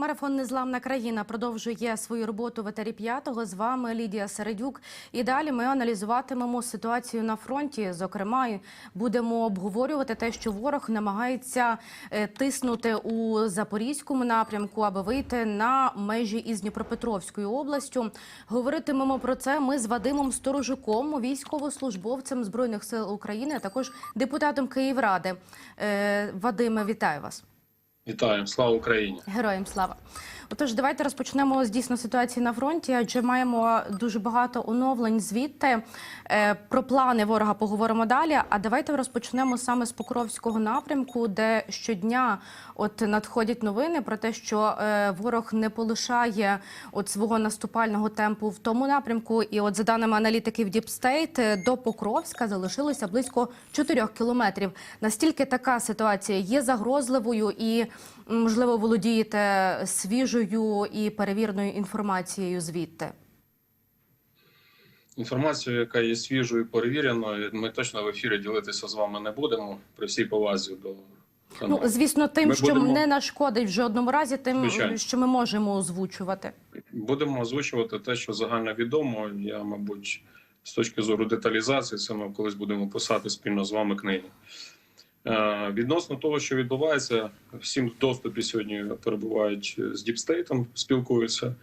Марафон Незламна країна продовжує свою роботу в етері п'ятого. З вами Лідія Середюк. І далі ми аналізуватимемо ситуацію на фронті. Зокрема, будемо обговорювати те, що ворог намагається е, тиснути у запорізькому напрямку, аби вийти на межі із Дніпропетровською областю. Говоритимемо про це ми з Вадимом Сторожуком, військовослужбовцем збройних сил України, а також депутатом Київради. Е, Вадиме, вітаю вас. Вітаю, слава Україні! Героям слава. Отож, давайте розпочнемо з дійсно ситуації на фронті, адже маємо дуже багато оновлень звідти. Е, Про плани ворога поговоримо далі. А давайте розпочнемо саме з Покровського напрямку, де щодня от надходять новини про те, що е, ворог не полишає от свого наступального темпу в тому напрямку. І от за даними аналітиків е, до Покровська залишилося близько 4 кілометрів. Настільки така ситуація є загрозливою і можливо володієте свіжою і перевіреною інформацією звідти. Інформацію, яка є свіжою і перевіреною, ми точно в ефірі ділитися з вами не будемо при всій повазі до Ну звісно, тим, Ми що будемо- не нашкодить в жодному разі, тим, Звичайно. що ми можемо озвучувати. будемо озвучувати те, що загально відомо. Я, мабуть, з точки зору деталізації, це ми колись будемо писати спільно з вами книги. Е, Відносно того, що відбувається, всім в доступі сьогодні перебувають з діпстейтом, спілкуються,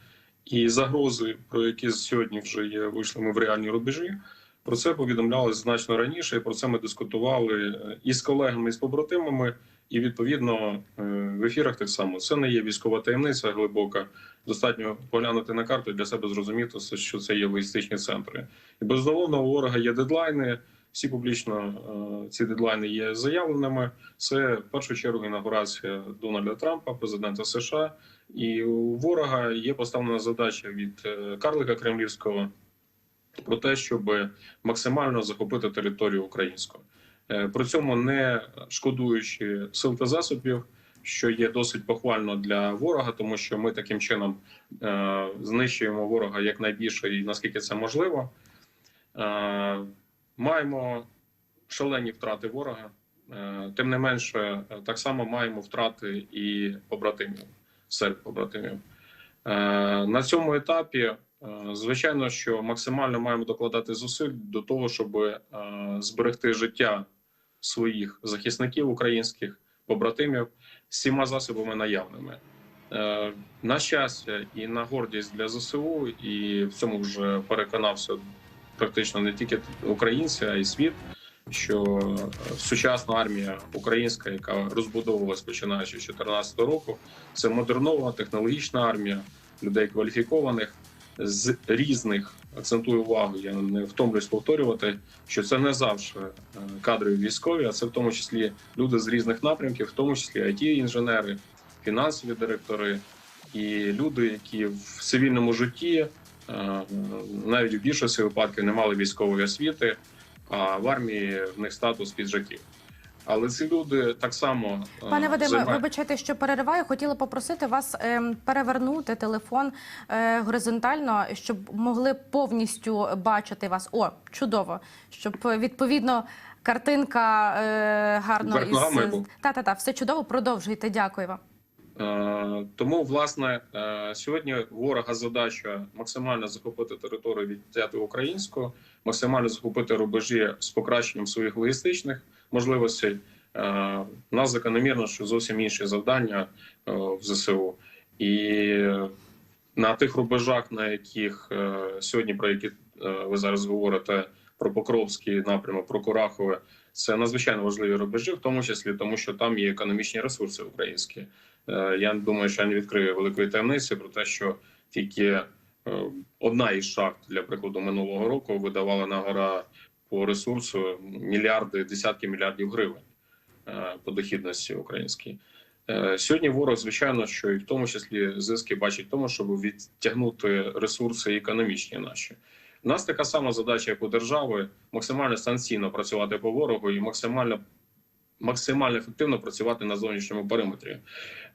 і загрози, про які сьогодні вже є, вийшли ми в реальні рубежі. Про це повідомлялось значно раніше. і Про це ми дискутували е, і з колегами, і з побратимами. І відповідно е, в ефірах так само це не є військова таємниця глибока. Достатньо поглянути на карту і для себе зрозуміти, що це є логістичні центри. І безумовно, у ворога є дедлайни. Всі публічно е, ці дедлайни є заявленими. Це в першу чергу інаугурація Дональда Трампа, президента США. І у ворога є поставлена задача від е, Карлика Кремлівського про те, щоб максимально захопити територію українську. Е, При цьому не шкодуючи сил та засобів, що є досить похвально для ворога, тому що ми таким чином е, знищуємо ворога якнайбільше і наскільки це можливо. Е, Маємо шалені втрати ворога. Е, Тим не менше, е, так само маємо втрати і побратимів серед побратимів. Е, На цьому етапі, звичайно, що максимально маємо докладати зусиль до того, щоб зберегти життя своїх захисників українських побратимів всіма засобами наявними. На щастя і на гордість для ЗСУ, і в цьому вже переконався практично не тільки українці, а й світ. Що е, сучасна армія українська, яка розбудовувалась починаючи з 2014 року, це модернована технологічна армія людей кваліфікованих з різних акцентую увагу. Я не втомлюсь повторювати, що це не завжди е, кадрові військові, а це в тому числі люди з різних напрямків, в тому числі it інженери фінансові директори і люди, які в цивільному житті навіть в більшості випадків не мали військової освіти, а в армії в них статус піджаків. Але ці люди так само е, Пане Вадиме, займають- вибачайте, що перериваю. Хотіла попросити вас ем, перевернути телефон е, горизонтально, щоб могли повністю бачити вас. О, чудово! Щоб е, відповідно картинка е, гарно ногами та та та все чудово. Продовжуйте. Дякую вам. Е, Тому, власне, е, сьогодні ворога задача максимально захопити територію відтяти українську, максимально захопити рубежі з покращенням своїх логістичних можливостей. Е, У нас закономірно, що зовсім інші завдання е, в ЗСУ. І на тих рубежах, на яких е, сьогодні про які е, ви зараз говорите, про Покровський напрямок, про Курахове, це надзвичайно важливі рубежі, в тому числі тому, що там є економічні ресурси українські. Е, Я думаю, що я не відкрию великої таємниці про те, що тільки е, одна із шахт, для прикладу, минулого року видавала на гора по ресурсу мільярди, десятки мільярдів гривень е, по дохідності українській. Сьогодні ворог, звичайно, що і в тому числі зиски бачить тому, щоб відтягнути ресурси економічні наші. У нас така сама задача, як у держави, максимально санкційно працювати по ворогу і максимально максимально ефективно працювати на зовнішньому периметрі.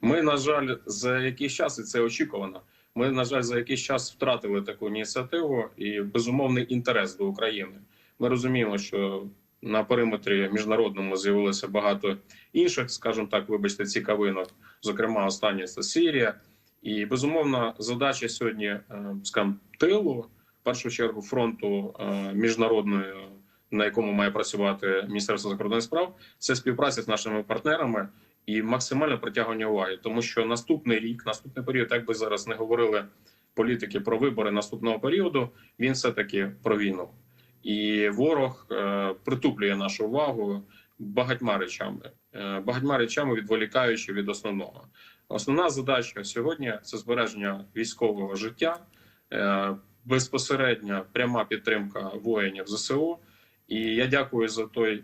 Ми, на жаль, за якийсь час, і це очікувано. Ми, на жаль, за якийсь час втратили таку ініціативу і безумовний інтерес до України. Ми розуміємо, що на периметрі міжнародному з'явилося багато інших, скажімо так, вибачте, цікавинок. Зокрема, останнє це Сирія. І безумовно, задача сьогодні, е, скажімо, тилу, в першу чергу фронту е, міжнародної, на якому має працювати Міністерство закордонних справ, це співпраця з нашими партнерами і максимальне притягування уваги, тому що наступний рік, наступний період, як би зараз не говорили політики про вибори наступного періоду, він все таки про війну, і ворог е, притуплює нашу увагу багатьма речами, е, багатьма речами відволікаючи від основного. Основна задача сьогодні це збереження військового життя, е, безпосередня пряма підтримка воїнів ЗСУ. І я дякую за той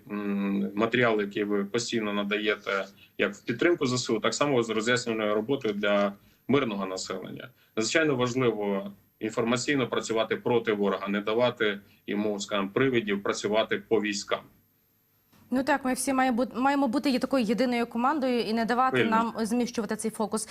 матеріал, який ви постійно надаєте як в підтримку ЗСУ, так само з роз'ясненою роботою для мирного населення. Надзвичайно важливо інформаційно працювати проти ворога, не давати йому скажімо, привидів працювати по військам. Ну так, ми всі маємо бути, маємо бути є такою єдиною командою і не давати Вільно. нам зміщувати цей фокус.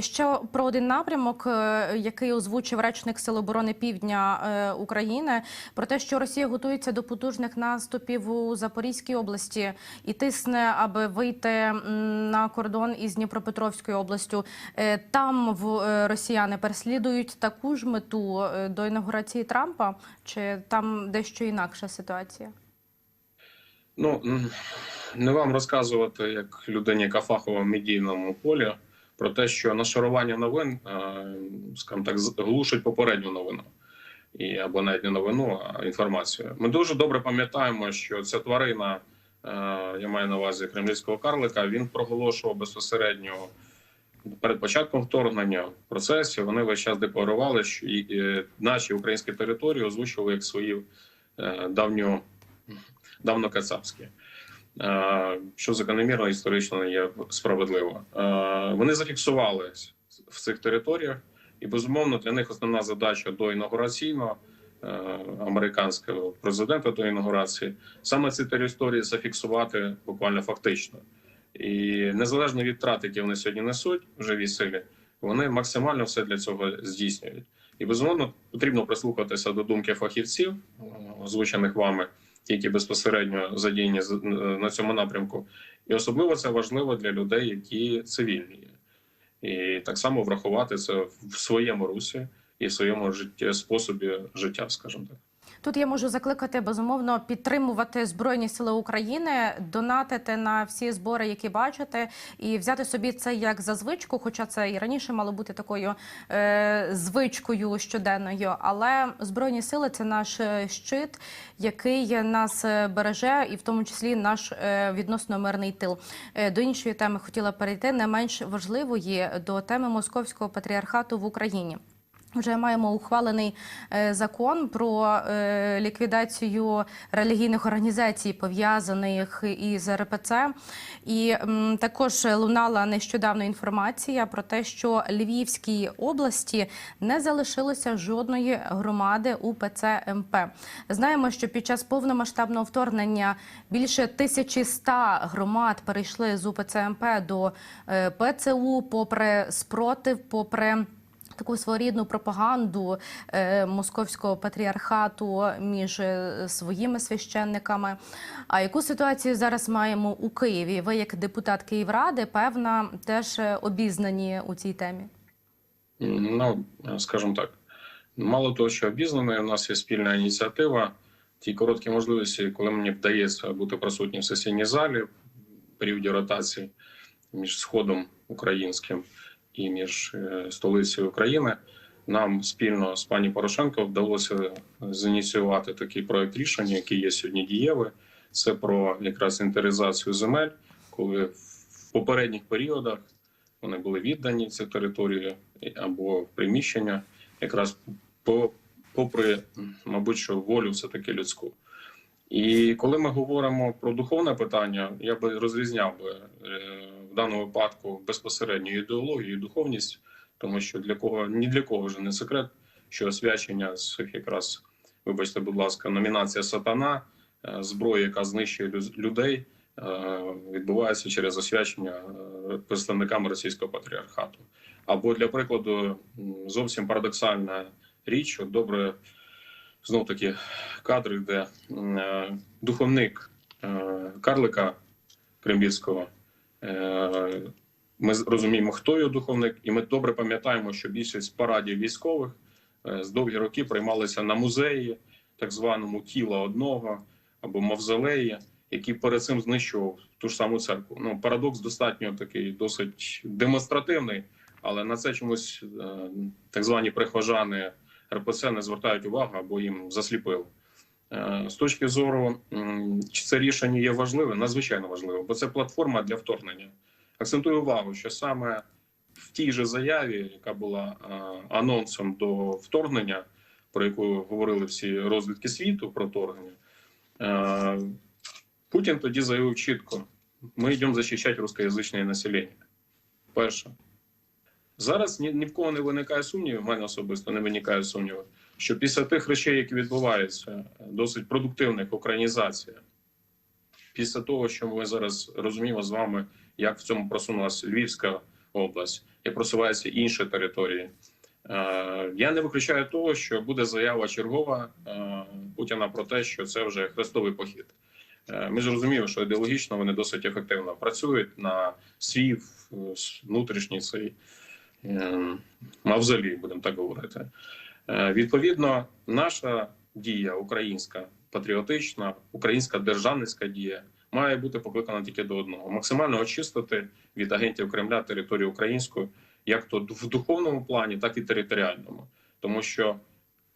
Ще про один напрямок, е, який озвучив речник Сил оборони Півдня е, України, про те, що Росія готується до потужних наступів у Запорізькій області і тисне, аби вийти на кордон із Дніпропетровською областю. Е, Там в росіяни переслідують таку ж мету до інаугурації Трампа, чи там дещо інакша ситуація? Ну не вам розказувати як людині, яка в медійному полі, про те, що нашарування новин, е, скажімо так, глушить попередню новину. І або навіть не новину, а інформацію. Ми дуже добре пам'ятаємо, що ця тварина, е, я маю на увазі кремлівського карлика, він проголошував безпосередньо перед початком вторгнення процесі. Вони весь час декларували, що і, наші українські території озвучували як свої е, давньо давнокацапські. Е, Що закономірно історично є справедливо. Е, Вони зафіксували в цих територіях, і безумовно для них основна задача до інаугураційного е, американського президента до інаугурації саме ці території зафіксувати буквально фактично. І незалежно від втрат, які вони сьогодні несуть в живій силі, вони максимально все для цього здійснюють. І безумовно потрібно прислухатися до думки фахівців, озвучених вами, які безпосередньо задіяні на цьому напрямку. І особливо це важливо для людей, які цивільні. І так само врахувати це в своєму русі і в своєму житті, способі життя, скажімо так. Тут я можу закликати безумовно підтримувати збройні сили України, донатити на всі збори, які бачите, і взяти собі це як за звичку, хоча це і раніше мало бути такою е, звичкою щоденною. Але збройні сили це наш е, щит, який нас е, береже, і в тому числі наш е, відносно мирний тил. Е, до іншої теми хотіла перейти не менш важливої до теми московського патріархату в Україні. Вже маємо ухвалений е, закон про е, ліквідацію релігійних організацій, пов'язаних із РПЦ. І також лунала нещодавно інформація про те, що Львівській області не залишилося жодної громади УПЦ МП. Знаємо, що під час повномасштабного вторгнення більше 1100 громад перейшли з УПЦ МП до е, ПЦУ, попри спротив, попри таку своєрідну пропаганду е, московського патріархату між е, своїми священниками. А яку ситуацію зараз маємо у Києві? Ви, як депутат Київради, певна, теж е, обізнані у цій темі. Ну, скажімо так, мало того, що обізнаний, у нас є спільна ініціатива. Ті короткі можливості, коли мені вдається бути присутнім в сесійній залі в періоді ротації між сходом українським і між е, столицею України, нам спільно з пані Порошенко вдалося зініціювати такий проект рішення, який є сьогодні дієвий. Це про якраз інтеризацію земель, коли в попередніх періодах вони були віддані ці території або приміщення, якраз по, попри, мабуть, що волю все таки людську. І коли ми говоримо про духовне питання, я би розрізняв би е, даному випадку безпосередньо ідеологію духовність, тому що для кого ні для кого вже не секрет, що освячення з якраз, вибачте, будь ласка, номінація сатана, е, зброя, яка знищує людей, е, відбувається через освячення е, представниками російського патріархату. Або для прикладу, зовсім парадоксальна річ, от добре знов таки кадри, де духовник карлика Кремлівського е, Ми з- розуміємо, хто його духовник, і ми добре пам'ятаємо, що більшість парадів військових е, з довгі роки приймалися на музеї, так званому тіла одного або мавзолеї, який перед цим знищував ту ж саму церкву. Ну парадокс достатньо такий, досить демонстративний, але на це чомусь е, так звані прихожани РПЦ не звертають увагу або їм засліпили. Е, З точки зору, чи це рішення є важливим, надзвичайно важливо, бо це платформа для вторгнення. Акцентую увагу, що саме в тій же заяві, яка була е, анонсом до вторгнення, про яку говорили всі розвідки світу про вторгнення, е, Путін тоді заявив чітко: ми йдемо захищати русскоязичне населення. Перше. Зараз ні, ні в кого не виникає сумнівів, в мене особисто не виникає сумнівів, що після тих речей, які відбуваються, досить продуктивних українізація, після того, що ми зараз розуміємо з вами, як в цьому просунулася Львівська область, як просуваються інші території. Е, Я не виключаю того, що буде заява чергова е, Путіна про те, що це вже хрестовий похід. Е, Ми ж розуміємо, що ідеологічно вони досить ефективно працюють на свій внутрішній цей е, мавзолій, будемо так говорити. Е, Відповідно, наша дія українська, патріотична, українська державницька дія має бути покликана тільки до одного: максимально очистити від агентів Кремля територію українську, як то в духовному плані, так і територіальному, тому що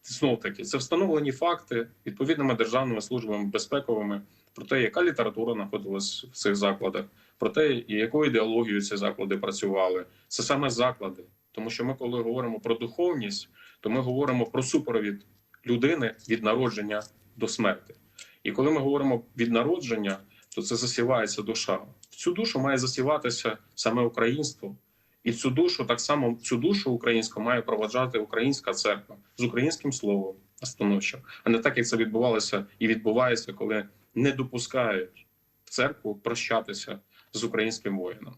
знов таки це встановлені факти відповідними державними службами безпековими про те, яка література знаходилась в цих закладах, про те, якою ідеологією ці заклади працювали. Це саме заклади, тому що ми, коли говоримо про духовність, то ми говоримо про супровід людини від народження до смерти. І коли ми говоримо від народження, то це засівається душа. Цю душу має засіватися саме українство. І цю душу так само цю душу українську має проваджати українська церква з українським словом настановчо, а не так, як це відбувалося і відбувається, коли не допускають в церкву прощатися з українським воїном.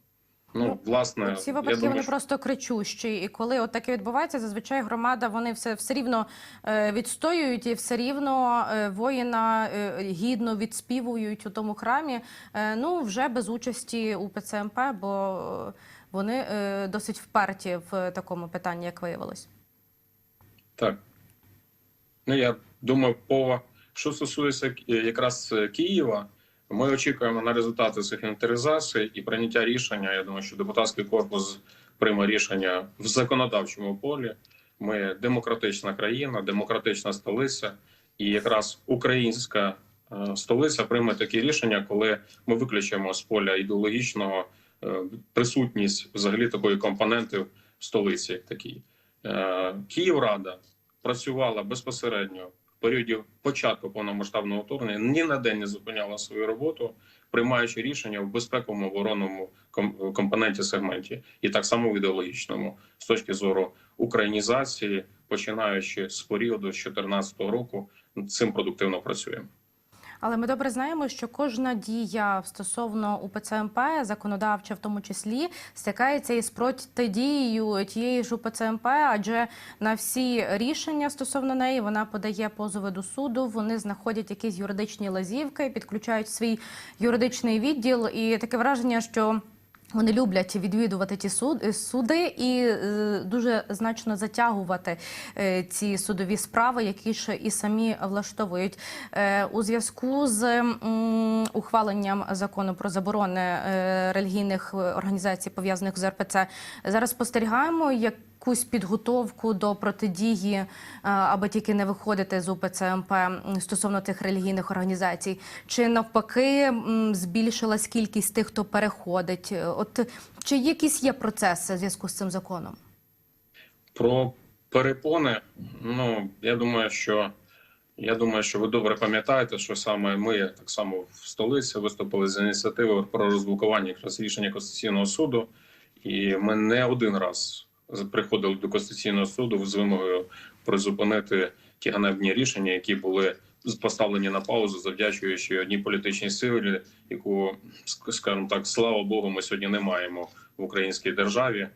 Ну, власне, Ці я випадки думаю, вони що- просто кричущі. І коли от таке відбувається, зазвичай громада вони все, все рівно е, відстоюють і все рівно е, воїна е, гідно відспівують у тому храмі. Е, ну вже без участі у ПЦМП, бо вони е, досить вперті в такому питанні, як виявилось. Так. Ну, я думаю, по що стосується якраз Києва, ми очікуємо на результати цих інвентаризацій і прийняття рішення. Я думаю, що депутатський корпус прийме рішення в законодавчому полі. Ми демократична країна, демократична столиця, і якраз українська е, столиця прийме такі рішення, коли ми виключимо з поля ідеологічного е, присутність взагалі такої компоненти в столиці, такій. Е, Київрада працювала безпосередньо в періоді початку повномасштабного вторгнення, ні на день не зупиняла свою роботу, приймаючи рішення в безпековому оборонному ком- компоненті сегменті, і так само в ідеологічному з точки зору українізації, починаючи з періоду 2014 року, цим продуктивно працюємо. Але ми добре знаємо, що кожна дія стосовно УПЦ МП, законодавча в тому числі, стикається із протидією тієї ж УПЦ МП, адже на всі рішення стосовно неї вона подає позови до суду. Вони знаходять якісь юридичні лазівки, підключають свій юридичний відділ, і таке враження, що. Вони люблять відвідувати ті суд- суди і е, дуже значно затягувати е, ці судові справи, які ж і самі влаштовують. Е, у зв'язку з ухваленням закону про заборони е, релігійних організацій, пов'язаних з РПЦ, зараз спостерігаємо якусь підготовку до протидії, е, аби тільки не виходити з УПЦ МП стосовно тих релігійних організацій, чи навпаки збільшилась кількість тих, хто переходить. От чи якісь є процеси в зв'язку з цим законом? Про перепони, ну я думаю, що я думаю, що ви добре пам'ятаєте, що саме ми так само в столиці виступили з ініціативою про розблокування якраз рішення Конституційного суду, і ми не один раз приходили до Конституційного суду з вимогою призупинити ті ганебні рішення, які були поставлені на паузу, завдячуючи одній політичній силі, яку скажімо так, слава Богу, ми сьогодні не маємо в українській державі,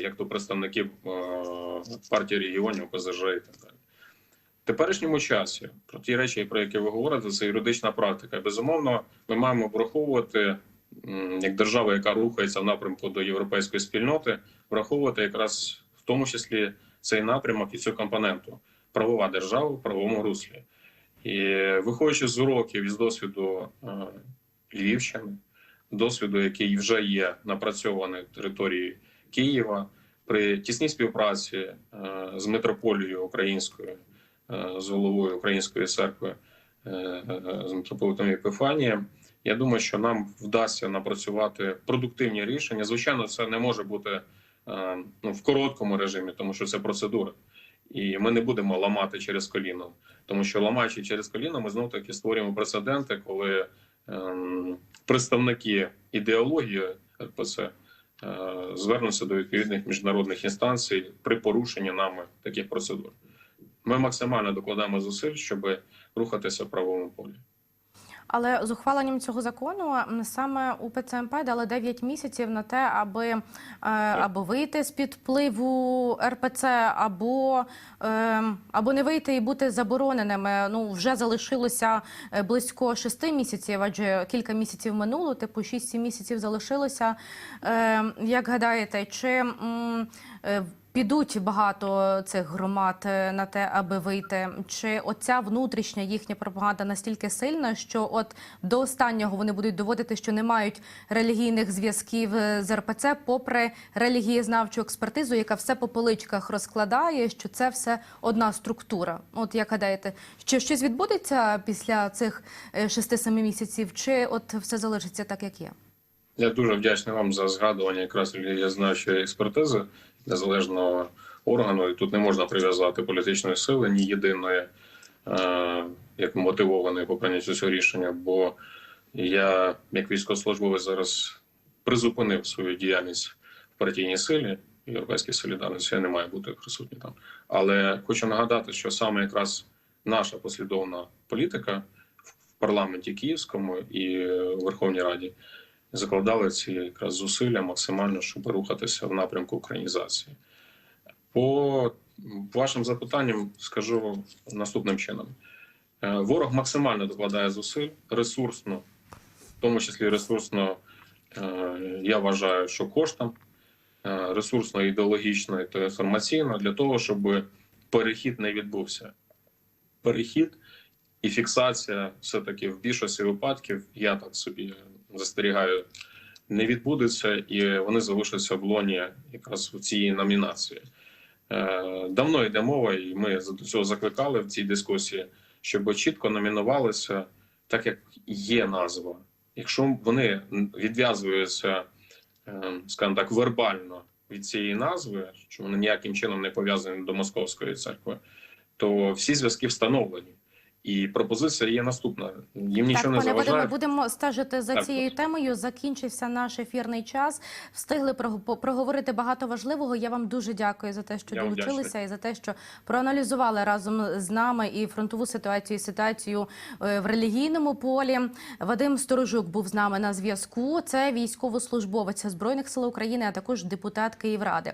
як то представників е, партії регіонів, ПЗЖ і так далі. Теперішньому часі про ті речі, про які ви говорите, це юридична практика. Безумовно, ми маємо враховувати як держава, яка рухається в напрямку до європейської спільноти, враховувати якраз в тому числі цей напрямок і цю компоненту правова держава в правовому руслі. І виходячи з уроків із досвіду е, Львівщини, досвіду, який вже є напрацьований на території Києва, при тісній співпраці е, з митрополією українською, е, з головою Української церкви, з митрополитом Епіфанієм, я думаю, що нам вдасться напрацювати продуктивні рішення. Звичайно, це не може бути е, ну, в короткому режимі, тому що це процедура. І ми не будемо ламати через коліно, тому що ламаючи через коліно, ми знов таки створюємо прецеденти, коли ем, представники ідеології РПЦ е, звернуться до відповідних міжнародних інстанцій при порушенні нами таких процедур. Ми максимально докладаємо зусиль, щоб рухатися в правовому полі. Але з ухваленням цього закону саме у ПЦМП дали 9 місяців на те, аби е, або вийти з під впливу РПЦ, або, е, або не вийти і бути забороненими. Ну вже залишилося е, близько 6 місяців, адже кілька місяців минуло, типу 6-7 місяців залишилося. Е, як гадаєте, чи е, Підуть багато цих громад е, на те, аби вийти. Чи оця внутрішня їхня пропаганда настільки сильна, що от до останнього вони будуть доводити, що не мають релігійних зв'язків е, з РПЦ, попри релігієзнавчу експертизу, яка все по поличках розкладає, що це все одна структура. От як гадаєте, чи щось відбудеться після цих 6-7 місяців, чи от все залишиться так, як є? Я дуже вдячний вам за згадування якраз релігієзнавчої експертизи незалежного органу. І тут не можна прив'язати політичної сили ні єдиної, е, як мотивованої по прийняттю цього рішення. Бо я, як військовослужбовець, зараз призупинив свою діяльність в партійній силі. Європейській солідарності я не маю бути присутній там. Але хочу нагадати, що саме якраз наша послідовна політика в парламенті Київському і Верховній Раді закладали ці якраз зусилля максимально, щоб рухатися в напрямку українізації. По вашим запитанням скажу наступним чином: Е, ворог максимально докладає зусиль ресурсно, в тому числі ресурсно, е, я вважаю, що коштом, е, ресурсно, ідеологічно та інформаційно для того, щоб перехід не відбувся. Перехід і фіксація все-таки в більшості випадків, я так собі застерігаю, не відбудеться, і вони залишаться в лоні якраз в цій номінації. Е, Давно йде мова, і ми до цього закликали в цій дискусії, щоб чітко номінувалися так, як є назва. Якщо вони відв'язуються, е, скажімо так, вербально від цієї назви, що вони ніяким чином не пов'язані до московської церкви, то всі зв'язки встановлені. І пропозиція є наступна: їм нічого так, не пане Вадиме, будемо стежити за Так, цією будь темою. Закінчився наш ефірний час. Встигли прого- проговорити багато важливого. Я вам дуже дякую за те, що Я долучилися, і за те, що проаналізували разом з нами і фронтову ситуацію, і ситуацію е, в релігійному полі. Вадим Сторожук був з нами на зв'язку. Це військовослужбовець збройних сил України, а також депутат Київради.